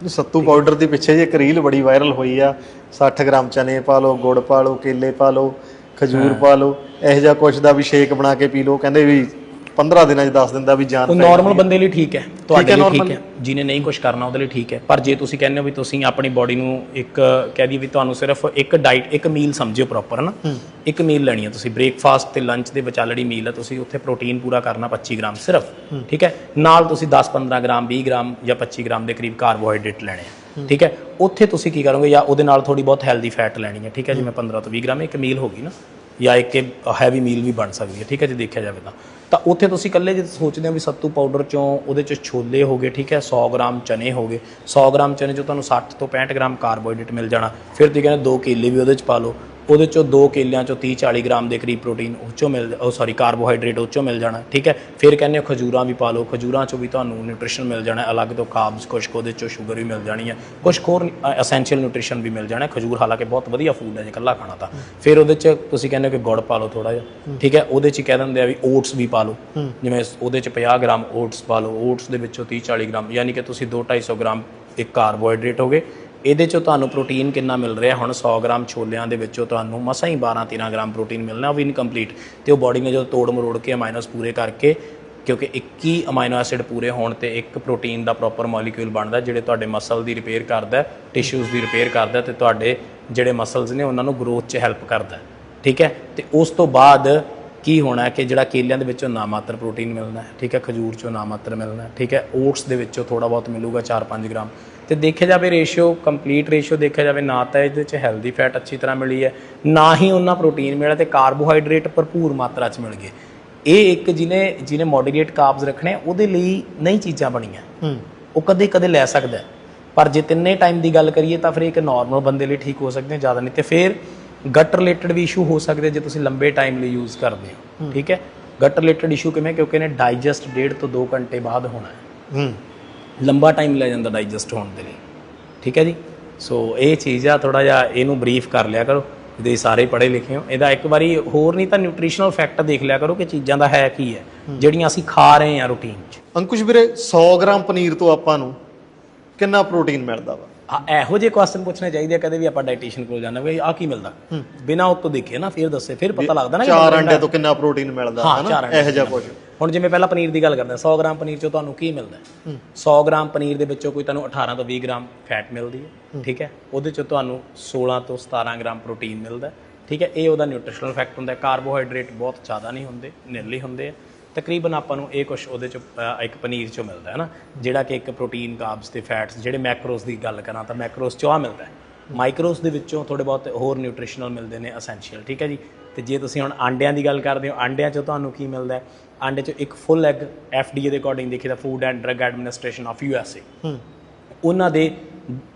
ਸੱਤੂ powder ਦੇ ਪਿੱਛੇ ਜੇ ਇੱਕ ਰੀਲ ਬੜੀ ਵਾਇਰਲ ਹੋਈ ਆ। 60 ਗ੍ਰਾਮ ਚਨੇ ਪਾ ਲਓ ਗੁੜ ਪਾ ਲਓ ਕੇਲੇ ਪਾ ਲਓ ਖਜੂਰ ਪਾ ਲਓ ਇਹੋ ਜਿਹਾ ਕੁਛ ਦਾ ਵੀ ਸ਼ੇਕ ਬਣਾ ਕੇ ਪੀ ਲਓ। ਕਹਿੰਦੇ ਵੀ 15 ਦਿਨਾਂ 'ਚ ਦੱਸ ਦਿੰਦਾ ਵੀ ਜਾਨ ਉਹ ਪੈ ਨਾਰਮਲ ਬੰਦੇ ਲਈ ਠੀਕ ਹੈ। ਤੁਹਾਡੇ ਲਈ ਠੀਕ ਹੈ। ਜਿਹਨੇ ਨਹੀਂ ਕੁਝ ਕਰਨਾ ਉਹਦੇ ਲਈ ਠੀਕ ਹੈ। ਪਰ ਜੇ ਤੁਸੀਂ ਕਹਿੰਦੇ ਹੋ ਵੀ ਤੁਸੀਂ ਆਪਣੀ ਬਾਡੀ ਨੂੰ ਇੱਕ ਕਹਿ ਦਈਏ ਵੀ ਤੁਹਾਨੂੰ ਸਿਰਫ ਇੱਕ ਡਾਈਟ ਇੱਕ ਮੀਲ ਸਮਝਿਓ ਪ੍ਰੋਪਰ ਨਾ ਇੱਕ ਮੀਲ ਲੈਣੀ ਹੈ ਤੁਸੀਂ। ਬ੍ਰੇਕਫਾਸਟ ਤੇ ਲੰਚ ਦੇ ਵਿਚਾਲੜੀ ਮੀਲ ਹੈ। ਤੁਸੀਂ ਉੱਥੇ ਪ੍ਰੋਟੀਨ ਪੂਰਾ ਕਰਨਾ 25 ਗ੍ਰਾਮ ਸਿਰਫ ਠੀਕ ਹੈ? ਨਾਲ ਤੁਸੀਂ 10-15 ਗ੍ਰਾਮ 20 ਗ੍ਰਾਮ ਜਾਂ 25 ਗ੍ਰਾਮ ਦੇ ਕਰੀਬ ਕਾਰਬੋਹਾਈਡਰੇਟ ਲੈਣੇ ਆ ਠੀਕ ਹੈ? ਉੱਥੇ ਤੁਸੀਂ ਕੀ ਕਰੋਗੇ ਜਾਂ ਉਹਦੇ ਨਾਲ ਥੋੜੀ ਬਹੁਤ ਹੈਲਦੀ ਫੈਟ ਲੈਣੀ ਹੈ ਠੀਕ ਹੈ? ਜਿਵੇਂ 15 ਤੋਂ 20 ਗ੍ਰਾਮ ਇੱਕ ਮੀਲ ਹੋਗੀ ਨਾ। ਜਾਂ ਇੱਕ ਹੈਵੀ ਮੀਲ ਵੀ ਬਣ ਸਕਦੀ ਹੈ, ਠੀਕ ਹੈ ਜੇ ਦੇਖਿਆ ਜਾਵੇ ਤਾਂ। ਤਾਂ ਉੱਥੇ ਤੁਸੀਂ ਇਕੱਲੇ ਜੇ ਸੋਚਦੇ ਹੋ ਵੀ ਸੱਤੂ ਪਾਊਡਰ ਚੋਂ ਉਹਦੇ ਚ ਛੋਲੇ ਹੋਗੇ ਠੀਕ ਹੈ 100 ਗ੍ਰਾਮ ਚਨੇ ਹੋਗੇ 100 ਗ੍ਰਾਮ ਚਨੇ ਚੋਂ ਤੁਹਾਨੂੰ 60 ਤੋਂ 65 ਗ੍ਰਾਮ ਕਾਰਬੋਹਾਈਡਰੇਟ ਮਿਲ ਜਾਣਾ। ਫਿਰ ਤੁਸੀਂ ਕਹਿੰਦੇ ਦੋ ਕੇਲੇ ਵੀ ਉਹਦੇ ਚ ਪਾ ਲਓ। ਉਹਦੇ ਚੋਂ ਦੋ ਕੇਲਿਆਂ ਚੋਂ 30 40 ਗ੍ਰਾਮ ਦੇ ਕਰੀਬ ਪ੍ਰੋਟੀਨ ਉਹ ਚੋਂ ਮਿਲ ਉਹ ਸੌਰੀ ਕਾਰਬੋਹਾਈਡਰੇਟ ਉਹ ਚੋਂ ਮਿਲ ਜਾਣਾ ਠੀਕ ਹੈ? ਫਿਰ ਕਹਿੰਦੇ ਹੋ ਖਜੂਰਾਂ ਵੀ ਪਾ ਲਓ ਖਜੂਰਾਂ ਚੋਂ ਵੀ ਤੁਹਾਨੂੰ ਨਿਊਟ੍ਰੀਸ਼ਨ ਮਿਲ ਜਾਣਾ ਅਲੱਗ ਤੋਂ ਕਾਰਬਸ ਕੁਛ ਕੁ ਉਹਦੇ ਚੋਂ ਸ਼ੂਗਰ ਵੀ ਮਿਲ ਜਾਣੀ ਹੈ। ਕੁਝ ਹੋਰ ਐਸੈਂਸ਼ੀਅਲ ਨਿਊਟ੍ਰੀਸ਼ਨ ਵੀ ਮਿਲ ਜਾਣਾ ਖਜੂਰ ਹਾਲਾਂਕਿ ਬਹੁਤ ਵਧੀਆ ਫੂਡ ਹੈ ਜੇ ਇਕੱਲਾ ਖਾਣਾ ਤਾਂ। ਫਿਰ ਉਹਦੇ ਚ ਤੁਸੀਂ ਕਹਿੰਦੇ ਹੋ ਕਿ ਗੁੜ ਪਾ ਲਓ ਥੋੜਾ ਜਿਹਾ ਠੀਕ ਹੈ? ਉਹਦੇ ਚ ਹੀ ਕਹਿ ਦਿੰਦੇ ਆ ਵੀ ਓਟਸ ਵੀ ਪਾ ਲਓ। ਜਿਵੇਂ ਉਹਦੇ ਚ 50 ਗ੍ਰਾਮ ਓਟਸ ਪਾ ਲਓ ਓਟਸ ਦੇ ਵਿੱਚੋਂ 30 40 ਗ੍ਰਾਮ ਯਾਨੀ ਕਿ ਤੁਸੀਂ 2 250 ਗ੍ਰਾਮ ਇੱਕ ਕਾਰਬੋਹਾਈਡਰੇਟ ਹੋਗੇ। ਇਹਦੇ ਚੋਂ ਤੁਹਾਨੂੰ ਪ੍ਰੋਟੀਨ ਕਿੰਨਾ ਮਿਲ ਰਿਹਾ? ਹੁਣ 100 ਗ੍ਰਾਮ ਛੋਲਿਆਂ ਦੇ ਵਿੱਚੋਂ ਤੁਹਾਨੂੰ ਮਸਾਂ ਹੀ 12 13 ਗ੍ਰਾਮ ਪ੍ਰੋਟੀਨ ਮਿਲਣਾ, ਉਹ ਵੀ ਇਨਕੰਪਲੀਟ ਤੇ ਉਹ ਬਾਡੀ ਨੇ ਜਦੋਂ ਤੋੜ ਮਰੋੜ ਕੇ ਅਮਾਈਨੋਸ ਪੂਰੇ ਕਰਕੇ, ਕਿਉਂਕਿ 21 ਅਮਾਈਨੋ ਐਸਿਡ ਪੂਰੇ ਹੋਣ ਤੇ ਇੱਕ ਪ੍ਰੋਟੀਨ ਦਾ ਪ੍ਰੋਪਰ ਮੋਲੀਕਿਊਲ ਬਣਦਾ, ਜਿਹੜੇ ਤੁਹਾਡੇ ਮਸਲ ਦੀ ਰਿਪੇਅਰ ਕਰਦਾ ਟਿਸ਼ੂਜ਼ ਦੀ ਰਿਪੇਅਰ ਕਰਦਾ ਤੇ ਤੁਹਾਡੇ ਜਿਹੜੇ ਮਸਲਸ ਨੇ, ਉਹਨਾਂ ਨੂੰ ਗਰੋਥ 'ਚ ਹੈਲਪ ਕਰਦਾ। ਠੀਕ ਹੈ? ਤੇ ਉਸ ਤੋਂ ਬਾਅਦ ਕੀ ਹੋਣਾ ਕਿ ਜਿਹੜਾ ਕੇਲਿਆਂ ਦੇ ਵਿੱਚੋਂ ਨਾਮਾਤਰ ਪ੍ਰੋਟੀਨ ਮਿਲਣਾ ਹੈ ਠੀਕ ਹੈ ਖਜੂਰ ਚੋਂ ਨਾਮਾਤਰ ਮਿਲਣਾ ਹੈ ਠੀਕ ਹੈ ਓਟਸ ਦੇ ਵਿੱਚੋਂ ਥੋੜਾ ਬਹੁਤ ਮਿਲੂਗਾ 4-5 ਗ੍ਰਾਮ। ਤੇ ਦੇਖਿਆ ਜਾਵੇ ਰੇਸ਼ੀਓ ਕੰਪਲੀਟ ਰੇਸ਼ੀਓ ਦੇਖਿਆ ਜਾਵੇ ਨਾ ਤਾਂ ਇਹਦੇ ਚ ਹੈਲਦੀ ਫੈਟ ਅੱਛੀ ਤਰ੍ਹਾਂ ਮਿਲੀ ਹੈ ਨਾ ਹੀ ਉਹਨਾਂ ਪ੍ਰੋਟੀਨ ਮਿਲਿਆ ਤੇ ਕਾਰਬੋਹਾਈਡਰੇਟ ਭਰਪੂਰ ਮਾਤਰਾ ਚ ਮਿਲ ਗਏ। ਇਹ ਇੱਕ ਜਿਹਨੇ ਜਿਹਨੇ ਮੋਡਰੇਟ ਕਾਰਬਸ ਰੱਖਣੇ ਉਹਦੇ ਲਈ ਨਹੀਂ ਚੀਜ਼ਾਂ ਬਣੀਆਂ। ਹੂੰ। ਉਹ ਕਦੇ ਕਦੇ ਲੈ ਸਕਦਾ। ਪਰ ਜੇ ਤਿੰਨੇ ਟਾਈਮ ਦੀ ਗੱਲ ਕਰੀਏ ਤਾਂ ਫਿਰ ਇੱਕ ਨਾਰਮਲ ਬੰਦੇ ਲਈ ਠੀਕ ਹੋ ਸਕਦੇ ਜ਼ਿਆਦਾ ਨਹੀਂ ਤੇ ਫਿਰ ਗਟ ਰਿਲੇਟਡ ਵੀ ਇਸ਼ੂ ਹੋ ਸਕਦੇ ਜੇ ਤੁਸੀਂ ਲੰਬੇ ਟਾਈਮ ਲਈ ਯੂਜ਼ ਕਰਦੇ ਹੋ ਠੀਕ ਹੈ? ਗਟ ਰਿਲੇਟਡ ਇਸ਼ੂ ਕਿਵੇਂ? ਕਿਉਂਕਿ ਇਹਨੇ ਡਾਈਜੈਸਟ ਡੇਢ ਤੋਂ 2 ਘੰਟੇ ਬਾਅਦ ਹੋਣਾ ਹੈ। ਹੂੰ। ਲੰਬਾ ਟਾਈਮ ਲੈ ਜਾਂਦਾ ਡਾਈਜੈਸਟ ਹੋਣ ਦੇ ਲਈ ਠੀਕ ਹੈ ਜੀ? ਸੋ ਇਹ ਚੀਜ਼ ਆ ਥੋੜਾ ਜਿਹਾ ਇਹਨੂੰ ਬਰੀਫ ਕਰ ਲਿਆ ਕਰੋ ਇਹਦੇ ਸਾਰੇ ਪੜ੍ਹੇ ਲਿਖੇ ਹੋ। ਇਹਦਾ ਇੱਕ ਵਾਰੀ ਹੋਰ ਨਹੀਂ ਤਾਂ ਨਿਊਟ੍ਰੀਸ਼ਨਲ ਫੈਕਟ ਦੇਖ ਲਿਆ ਕਰੋ ਕਿ ਚੀਜ਼ਾਂ ਦਾ ਹੈ ਕੀ ਹੈ ਜਿਹੜੀਆਂ ਅਸੀਂ ਖਾ ਰਹੇ ਹਾਂ ਰੂਟੀਨ 'ਚ। ਅੰਕੁਸ਼ ਵੀਰੇ 100 ਗ੍ਰਾਮ ਪਨੀਰ ਤੋਂ ਆਪਾਂ ਨੂੰ ਕਿੰਨਾ ਪ੍ਰੋਟੀਨ ਮਿਲਦਾ ਵਾ? ਇਹੋ ਜਿਹੇ ਕੁਐਸਚਨ ਪੁੱਛਣੇ ਚਾਹੀਦੇ ਆ ਕਦੇ ਵੀ ਆਪਾਂ ਡਾਈਟੀਸ਼ੀਅਨ ਕੋਲ ਜਾਂਦੇ ਵੀ ਆ ਕੀ ਮਿਲਦਾ? ਬਿਨਾ ਉਹ ਤੋਂ ਦੇਖੇ ਨਾ ਫਿਰ ਦੱਸੇ ਫਿਰ ਪਤਾ ਲੱਗਦਾ ਨਾ ਚਾਰ ਅੰਡੇ ਤੋਂ ਕਿੰਨਾ ਪ੍ਰੋਟੀਨ ਮਿਲਦਾ ਹਾਂ, ਹਨਾ? ਇਹੋ ਜਿਹਾ ਕੁਝ ਹੁਣ ਜਿਵੇਂ ਪਹਿਲਾਂ ਪਨੀਰ ਦੀ ਗੱਲ ਕਰਦੇ ਹਾਂ 100 ਗ੍ਰਾਮ ਪਨੀਰ ਚੋਂ ਤੁਹਾਨੂੰ ਕੀ ਮਿਲਦਾ? ਹੈ। 100 ਗ੍ਰਾਮ ਪਨੀਰ ਦੇ ਵਿੱਚੋਂ ਕੋਈ ਤੁਹਾਨੂੰ 18 ਤੋਂ 20 ਗ੍ਰਾਮ ਫੈਟ ਮਿਲਦੀ ਹੈ ਠੀਕ ਹੈ? ਉਹਦੇ ਚੋਂ ਤੁਹਾਨੂੰ 16 ਤੋਂ 17 ਗ੍ਰਾਮ ਪ੍ਰੋਟੀਨ ਮਿਲਦਾ ਠੀਕ ਹੈ? ਇਹ ਉਹਦਾ ਨਿਊਟ੍ਰੀਸ਼ਨਲ ਫੈਕਟ ਹੁੰਦਾ ਹੈ। ਕਾਰਬੋਹਾਈਡਰੇਟ ਬਹੁਤ ਜ਼ਿਆਦਾ ਨਹੀਂ ਹੁੰਦੇ ਨਿਰਲੇ ਹੁੰਦੇ ਆ। ਤਕਰੀਬਨ ਆਪਾਂ ਨੂੰ ਇਹ ਕੁਝ ਉਹਦੇ ਚ ਇੱਕ ਪਨੀਰ ਚੋਂ ਮਿਲਦਾ ਹੈ ਨਾ ਜਿਹੜਾ ਕਿ ਇੱਕ ਪ੍ਰੋਟੀਨ ਕਾਰਬਸ ਤੇ ਫੈਟਸ ਜਿਹੜੇ ਮੈਕਰੋਸ ਦੀ ਗੱਲ ਕਰਾਂ ਤਾਂ ਮੈਕਰੋਸ ਚੋਂ ਆ ਮਿਲਦਾ ਹੈ। ਮਾਈਕਰੋਸ ਦੇ ਵਿੱਚੋਂ ਥੋੜੇ ਬਹੁਤ ਹੋਰ ਨਿਊਟ੍ਰੀਸ਼ਨਲ ਮਿਲਦੇ ਨੇ ਐਸੈਂਸ਼ੀਅਲ ਠੀਕ ਹੈ ਜੀ? ਤੇ ਜੇ ਤੁਸੀਂ ਹੁਣ ਆਂਡਿਆਂ ਦੀ ਗੱਲ ਕਰਦੇ ਹੋ ਆਂਡਿਆਂ ਚੋਂ ਤੁਹਾਨੂੰ ਕੀ ਮਿਲਦਾ ਹੈ? ਆਂਡੇ ਚੋਂ ਇੱਕ ਫੁੱਲ ਐਗ ਡੀ ਦੇ ਅਕੋਰਡਿੰਗ ਦੇਖੀਏ ਤਾਂ food and drug administration of U S A ਹੂੰ। ਉਹਨਾਂ ਦੇ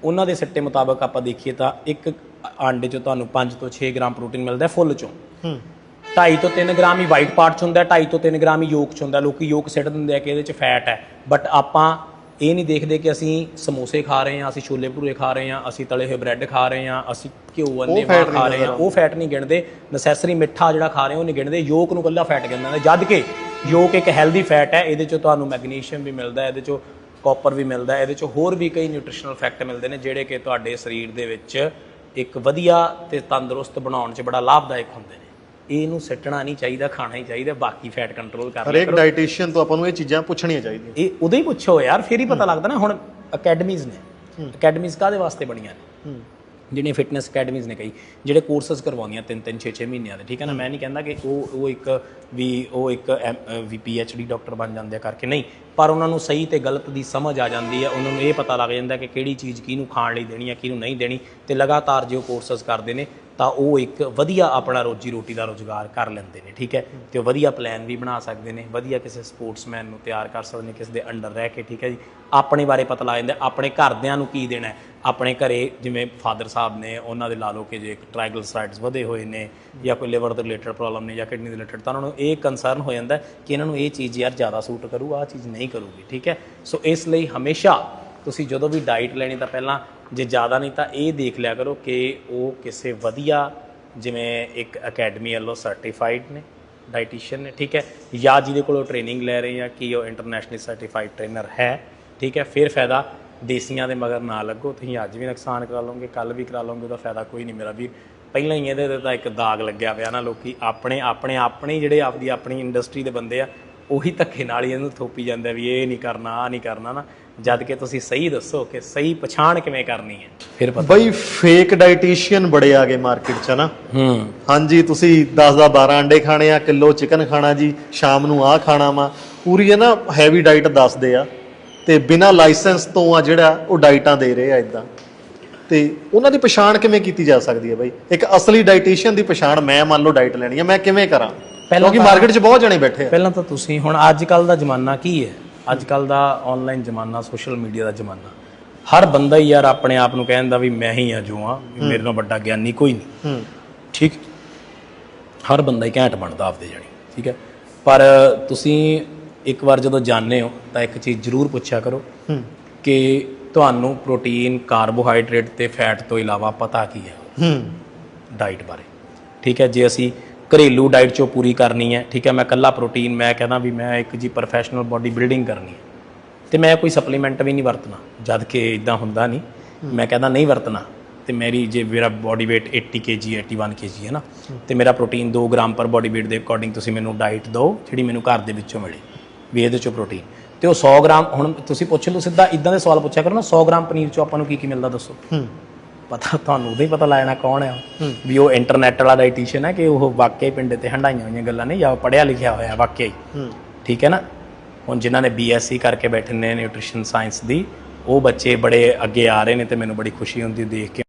ਉਹਨਾਂ ਦੇ ਸਿੱਟੇ ਮੁਤਾਬਕ ਆਪਾਂ ਦੇਖੀਏ ਤਾਂ ਇੱਕ ਆਂਡੇ ਚੋਂ ਤੁਹਾਨੂੰ 5 ਤੋਂ 6 ਗ੍ਰਾਮ ਪ੍ਰੋਟੀਨ ਮਿਲਦਾ ਹੈ ਫੁੱਲ ਚੋਂ। ਹੂੰ। 2.5 ਤੋਂ 3 ਗ੍ਰਾਮ ਹੀ ਵਾਈਟ ਪਾਰਟ ਚ ਹੁੰਦਾ 2.5 ਤੋਂ 3 ਗ੍ਰਾਮ ਹੀ ਯੋਕ ਚ ਹੁੰਦਾ। ਲੋਕੀ ਯੋਕ ਸਿੱਟ ਦਿੰਦੇ ਆ ਕਿ ਇਹਦੇ ਚ ਫੈਟ ਹੈ। ਬਟ ਆਪਾਂ ਇਹ ਨਹੀਂ ਦੇਖਦੇ ਕਿ ਅਸੀਂ ਸਮੋਸੇ ਖਾ ਰਹੇ ਹਾਂ ਅਸੀਂ ਛੋਲੇ ਭਟੂਰੇ ਖਾ ਰਹੇ ਹਾਂ ਅਸੀਂ ਤਲੇ ਹੋਏ ਬ੍ਰੈਡ ਖਾ ਰਹੇ ਹਾਂ ਅਸੀਂ ਘਿਓ ਨਹੀਂ ਖਾ ਰਹੇ ਹਾਂ। ਉਹ ਫੈਟ ਨਹੀਂ ਗਿਣਦੇ। ਨੈਸੈਸਰੀ ਮਿੱਠਾ ਜਿਹੜਾ ਖਾ ਰਹੇ ਉਹ ਨਹੀਂ ਗਿਣਦੇ। ਯੋਕ ਨੂੰ ਕੱਲਾ ਫੈਟ ਗਿਣਦੇ ਨੇ। ਜਦ ਕਿ ਯੋਕ ਇੱਕ ਹੈਲਦੀ ਫੈਟ ਹੈ ਇਹਦੇ ਚੋਂ ਤੁਹਾਨੂੰ ਮੈਗਨੀਸ਼ੀਅਮ ਵੀ ਮਿਲਦਾ ਹੈ ਇਹਦੇ ਚੋਂ ਕਾਪਰ ਵੀ ਮਿਲਦਾ ਹੈ ਇਹਦੇ ਚੋਂ ਹੋਰ ਵੀ ਕਈ ਨਿਊਟ੍ਰੀਸ਼ਨਲ ਫੈਕਟ ਮਿਲਦੇ ਨੇ ਜਿਹੜੇ ਕਿ ਤੁਹਾਡੇ ਸਰੀਰ ਦੇ ਵਿੱਚ ਇੱਕ ਵਧੀਆ ਤੇ ਤੰਦਰੁਸਤ ਬਣਾਉਣ 'ਚ ਬੜਾ ਲਾਭਦਾਇਕ ਹੁੰਦੇ ਨੇ। ਇਹਨੂੰ ਸਿੱਟਣਾ ਨਹੀਂ ਚਾਹੀਦਾ ਖਾਣਾ ਹੀ ਚਾਹੀਦਾ ਬਾਕੀ ਫੈਟ ਕੰਟਰੋਲ ਕਰ ਲਿਆ ਹਰੇਕ ਡਾਈਟੀਸ਼ੀਅਨ ਤੋਂ ਆਪਾਂ ਨੂੰ ਇਹ ਚੀਜ਼ਾਂ ਪੁੱਛਣੀਆਂ ਚਾਹੀਦੀਆਂ। ਇਹ ਉਦੋਂ ਹੀ ਪੁੱਛੋ ਯਾਰ ਫੇਰ ਹੀ ਪਤਾ ਲੱਗਦਾ ਨਾ ਹੁਣ ਅਕੈਡਮੀਜ਼ ਨੇ। ਅਕੈਡਮੀਜ਼ ਕਾਦੇ ਵਾਸਤੇ ਬਣੀਆਂ ਨੇ? ਹੂੰ। ਜਿਹੜੀਆਂ ਫਿਟਨੈਸ ਅਕੈਡਮੀਜ਼ ਨੇ ਕਈ ਜਿਹੜੇ ਕੋਰਸਸ ਕਰਵਾਉਂਦੀਆਂ 3 3 6 6 ਮਹੀਨਿਆਂ ਦੇ ਠੀਕ ਹੈ ਨਾ? ਮੈਂ ਨਹੀਂ ਕਹਿੰਦਾ ਕਿ ਉਹ ਉਹ ਇੱਕ ਵੀ ਉਹ ਇੱਕ ਵੀ ਡੀ ਡਾਕਟਰ ਬਣ ਜਾਂਦੇ ਆ ਕਰਕੇ ਨਹੀਂ ਪਰ ਉਹਨਾਂ ਨੂੰ ਸਹੀ ਤੇ ਗਲਤ ਦੀ ਸਮਝ ਆ ਜਾਂਦੀ ਹੈ ਉਹਨਾਂ ਨੂੰ ਇਹ ਪਤਾ ਲੱਗ ਜਾਂਦਾ ਕਿ ਕਿਹੜੀ ਚੀਜ਼ ਕਿਹਨੂੰ ਖਾਣ ਲਈ ਦੇਣੀ ਹੈ ਕਿਹਨੂੰ ਨਹੀਂ ਦੇਣੀ ਤੇ ਲਗਾਤਾਰ ਜੇ ਉਹ ਕੋਰਸਸ ਕਰਦੇ ਨੇ ਤਾਂ ਉਹ ਇੱਕ ਵਧੀਆ ਆਪਣਾ ਰੋਜੀ ਰੋਟੀ ਦਾ ਰੋਜ਼ਗਾਰ ਕਰ ਲੈਂਦੇ ਨੇ, ਠੀਕ ਹੈ? ਤੇ ਉਹ ਵਧੀਆ ਪਲਾਨ ਵੀ ਬਣਾ ਸਕਦੇ ਨੇ, ਵਧੀਆ ਕਿਸੇ ਸਪੋਰਟਸਮੈਨ ਨੂੰ ਤਿਆਰ ਕਰ ਸਕਦੇ ਨੇ, ਕਿਸੇ ਦੇ ਅੰਡਰ ਰਹਿ ਕੇ, ਠੀਕ ਹੈ ਜੀ? ਆਪਣੇ ਬਾਰੇ ਪਤਾ ਲਾ ਜਾਂਦਾ, ਆਪਣੇ ਘਰਦਿਆਂ ਨੂੰ ਕੀ ਦੇਣਾ ਆਪਣੇ ਘਰੇ ਜਿਵੇਂ ਫਾਦਰ ਸਾਹਿਬ ਨੇ, ਉਹਨਾਂ ਦੇ ਲਾ ਲਓ ਕਿ ਜੇ ਟ੍ਰਾਈਗਲਿਸਰਾਈਡਸ ਵਧੇ ਹੋਏ ਨੇ ਜਾਂ ਕੋਈ ਲਿਵਰ ਦੇ ਰਿਲੇਟਡ ਪ੍ਰੋਬਲਮ ਨੇ ਜਾਂ ਕਿਡਨੀ ਦੇ ਰਿਲੇਟਡ ਤਾਂ ਉਹਨਾਂ ਨੂੰ ਇਹ ਕੰਸਰਨ ਹੋ ਜਾਂਦਾ ਕਿ ਇਹਨਾਂ ਨੂੰ ਇਹ ਚੀਜ਼ ਯਾਰ ਜ਼ਿਆਦਾ ਸੂਟ ਕਰੂ, ਆਹ ਚੀਜ਼ ਨਹੀਂ ਕਰੂਗੀ, ਠੀਕ ਹੈ? ਸੋ ਇਸ ਲਈ ਹਮੇਸ਼ਾ ਤੁਸੀਂ ਜਦੋਂ ਵੀ ਡਾਈਟ ਲੈਣੀ ਤਾਂ ਪਹਿਲਾਂ ਜੇ ਜ਼ਿਆਦਾ ਨਹੀਂ ਤਾਂ ਇਹ ਦੇਖ ਲਿਆ ਕਰੋ ਕਿ ਉਹ ਕਿਸੇ ਵਧੀਆ ਜਿਵੇਂ ਇੱਕ ਅਕੈਡਮੀ ਵੱਲੋਂ ਸਰਟੀਫਾਈਡ ਨੇ ਡਾਈਟੀਸ਼ੀਅਨ ਨੇ, ਠੀਕ ਹੈ? ਜਾਂ ਜਿਹਦੇ ਕੋਲੋਂ ਟ੍ਰੇਨਿੰਗ ਲੈ ਰਹੇ ਆ ਕਿ ਉਹ ਇੰਟਰਨੈਸ਼ਨਲੀ ਸਰਟੀਫਾਈਡ ਟ੍ਰੇਨਰ ਹੈ, ਠੀਕ ਹੈ? ਫਿਰ ਫਾਇਦਾ ਦੇਸੀਆਂ ਦੇ ਮਗਰ ਨਾ ਲੱਗੋ, ਤੁਸੀਂ ਅੱਜ ਵੀ ਨੁਕਸਾਨ ਕਰਾ ਲਓਗੇ ਕੱਲ ਵੀ ਕਰਾ ਲਓਗੇ ਉਹਦਾ ਫਾਇਦਾ ਕੋਈ ਨਹੀਂ ਮੇਰਾ ਵੀਰ। ਪਹਿਲਾਂ ਹੀ ਇਹਦੇ ਤੇ ਤਾਂ ਇੱਕ ਦਾਗ ਲੱਗਿਆ ਪਿਆ ਨਾ, ਲੋਕੀ ਆਪਣੇ ਆਪਣੇ ਆਪਣੇ ਜਿਹੜੇ ਆਪਦੀ, ਆਪਣੀ ਇੰਡਸਟਰੀ ਦੇ ਬੰਦੇ ਆ ਉਹੀ ਧੱਕੇ ਨਾਲ ਹੀ ਇਹਨੂੰ ਥੋਪੀ ਜਾਂਦੇ ਵੀ ਇਹ ਨਹੀਂ ਕਰਨਾ ਆ ਨਹੀਂ ਕਰਨਾ ਨਾ। ਜਦ ਕਿ ਤੁਸੀਂ ਸਹੀ ਦੱਸੋ ਕਿ ਸਹੀ ਪਛਾਣ ਕਿਵੇਂ ਕਰਨੀ ਹੈ। ਫਿਰ ਪਤਾ ਬਈ ਫੇਕ ਡਾਈਟੀਸ਼ੀਅਨ ਬੜੇ ਆ ਗਏ ਮਾਰਕੀਟ 'ਚ ਨਾ? ਹੂੰ। ਹਾਂਜੀ ਤੁਸੀਂ 10 ਦਾ 12 ਅੰਡੇ ਖਾਣੇ ਆ ਕਿਲੋ ਚਿਕਨ ਖਾਣਾ ਜੀ ਸ਼ਾਮ ਨੂੰ ਆਹ ਖਾਣਾ ਵਾ। ਪੂਰੀ ਹੈ ਨਾ ਹੈਵੀ ਡਾਈਟ ਦੱਸਦੇ ਆ। ਤੇ ਬਿਨਾਂ ਲਾਇਸੈਂਸ ਤੋਂ ਆ ਜਿਹੜਾ ਉਹ ਡਾਈਟਾਂ ਦੇ ਰਹੇ ਆ ਇਦਾਂ ਤੇ ਉਹਨਾਂ ਦੀ ਪਛਾਣ ਕਿਵੇਂ ਕੀਤੀ ਜਾ ਸਕਦੀ ਹੈ ਬਈ? ਇੱਕ ਅਸਲੀ ਡਾਈਟੀਸ਼ੀਅਨ ਦੀ ਪਛਾਣ ਮੈਂ ਮੰਨ ਲਓ ਡਾਈਟ ਲੈਣੀ ਹੈ ਮੈਂ ਕਿਵੇਂ ਕਰਾਂ? ਕਿਉਂਕਿ ਮਾਰਕੀਟ 'ਚ ਬਹੁਤ ਜਣੇ ਬੈਠੇ ਆ। ਪਹਿਲਾਂ ਤਾਂ ਤੁਸੀਂ ਹੁਣ ਅੱਜ ਕੱਲ ਦਾ ਜ਼ਮਾਨਾ ਕੀ ਹੈ? ਅੱਜ ਕੱਲ ਦਾ ਆਨਲਾਈਨ ਜ਼ਮਾਨਾ ਸੋਸ਼ਲ ਮੀਡੀਆ ਦਾ ਜ਼ਮਾਨਾ। ਹਰ ਬੰਦਾ ਹੀ ਯਾਰ ਆਪਣੇ ਆਪ ਨੂੰ ਕਹਿੰਦਾ ਵੀ ਮੈਂ ਹੀ ਆ ਜੋ ਆ ਮੇਰੇ ਨਾਲੋਂ ਵੱਡਾ ਗਿਆਨੀ ਕੋਈ ਨਹੀਂ। ਠੀਕ? ਹਰ ਬੰਦਾ ਹੀ ਘੈਂਟ ਬਣਦਾ ਆਪਦੇ ਜਾਣੀ। ਠੀਕ ਹੈ? ਪਰ ਤੁਸੀਂ ਇੱਕ ਵਾਰ ਜਦੋਂ ਜਾਣਦੇ ਹੋ ਤਾਂ ਇੱਕ ਚੀਜ਼ ਜ਼ਰੂਰ ਪੁੱਛਿਆ ਕਰੋ ਕਿ ਤੁਹਾਨੂੰ ਪ੍ਰੋਟੀਨ ਕਾਰਬੋਹਾਈਡਰੇਟ ਤੇ ਫੈਟ ਤੋਂ ਇਲਾਵਾ ਪਤਾ ਕੀ ਹੈ? ਹੂੰ। ਡਾਈਟ ਬਾਰੇ। ਠੀਕ ਹੈ? ਜੇ ਅਸੀਂ ਘਰੇਲੂ ਡਾਈਟ ਚੋਂ ਪੂਰੀ ਕਰਨੀ ਹੈ ਠੀਕ ਹੈ ਮੈਂ ਕੱਲਾ ਪ੍ਰੋਟੀਨ ਮੈਂ ਕਹਿੰਦਾ ਵੀ ਮੈਂ ਇੱਕ ਜੀ ਪ੍ਰੋਫੈਸ਼ਨਲ ਬਾਡੀ ਬਿਲਡਿੰਗ ਕਰਨੀ ਹੈ। ਤੇ ਮੈਂ ਕੋਈ ਸਪਲੀਮੈਂਟ ਵੀ ਨਹੀਂ ਵਰਤਣਾ ਜਦ ਕਿ ਇਦਾਂ ਹੁੰਦਾ ਨਹੀਂ। ਮੈਂ ਕਹਿੰਦਾ ਨਹੀਂ ਵਰਤਣਾ ਤੇ ਮੇਰੀ ਜੇ ਮੇਰਾ ਬਾਡੀ weight 80 kg 81 kg ਹੈ ਨਾ ਤੇ ਮੇਰਾ ਪ੍ਰੋਟੀਨ 2 ਗ੍ਰਾਮ ਪਰ ਬਾਡੀ weight ਦੇ ਅਕੋਰਡਿੰਗ ਤੁਸੀਂ ਮੈਨੂੰ ਡਾਈਟ ਦਿਓ ਜਿਹੜੀ ਮੈਨੂੰ ਘਰ ਦੇ ਵਿੱਚੋਂ ਮਿਲੇ ਵੀ ਇਹਦੇ ਚੋਂ ਪ੍ਰੋਟੀਨ ਤੇ ਉਹ 100 ਗ੍ਰਾਮ ਹੁਣ ਤੁਸੀਂ ਪੁੱਛ ਲਓ ਸਿੱਧਾ ਇਦਾਂ ਦੇ ਸਵਾਲ ਪੁੱਛਿਆ ਕਰੋ ਨਾ 100 ਗ੍ਰਾਮ ਪਨੀਰ ਚੋਂ ਆਪਾਂ ਨੂੰ ਕੀ ਕੀ ਮਿਲਦਾ ਦੱਸੋ? ਹੂੰ। ਪਤਾ ਤੁਹਾਨੂੰ ਉਦੋਂ ਹੀ ਪਤਾ ਲੱਗਣਾ ਕੌਣ ਹੈ। ਉਹ। ਵੀ ਉਹ ਇੰਟਰਨੈਟ ਵਾਲਾ ਡਾਈਟੀਸ਼ੀਅਨ ਹੈ ਕਿ ਉਹ ਵਾਕਿਆ ਹੀ ਪਿੰਡ ਤੇ ਹੰਡਾਈਆਂ ਹੋਈਆਂ ਗੱਲਾਂ ਨੇ ਜਾਂ ਪੜਿਆ ਲਿਖਿਆ ਹੋਇਆ ਹੂੰ। ਠੀਕ ਹੈ ਨਾ? ਹੁਣ ਜਿਨ੍ਹਾਂ ਨੇ ਬੀਐਸਸੀ ਕਰਕੇ ਬੈਠੇ ਨੇ ਨਿਊਟ੍ਰੀਸ਼ਨ ਸਾਇੰਸ ਦੀ ਉਹ ਬੱਚੇ ਬੜੇ ਅੱਗੇ ਆ ਰਹੇ ਨੇ ਤੇ ਮੈਨੂੰ ਬੜੀ ਖੁਸ਼ੀ ਹੁੰਦੀ ਦੇਖ ਕੇ।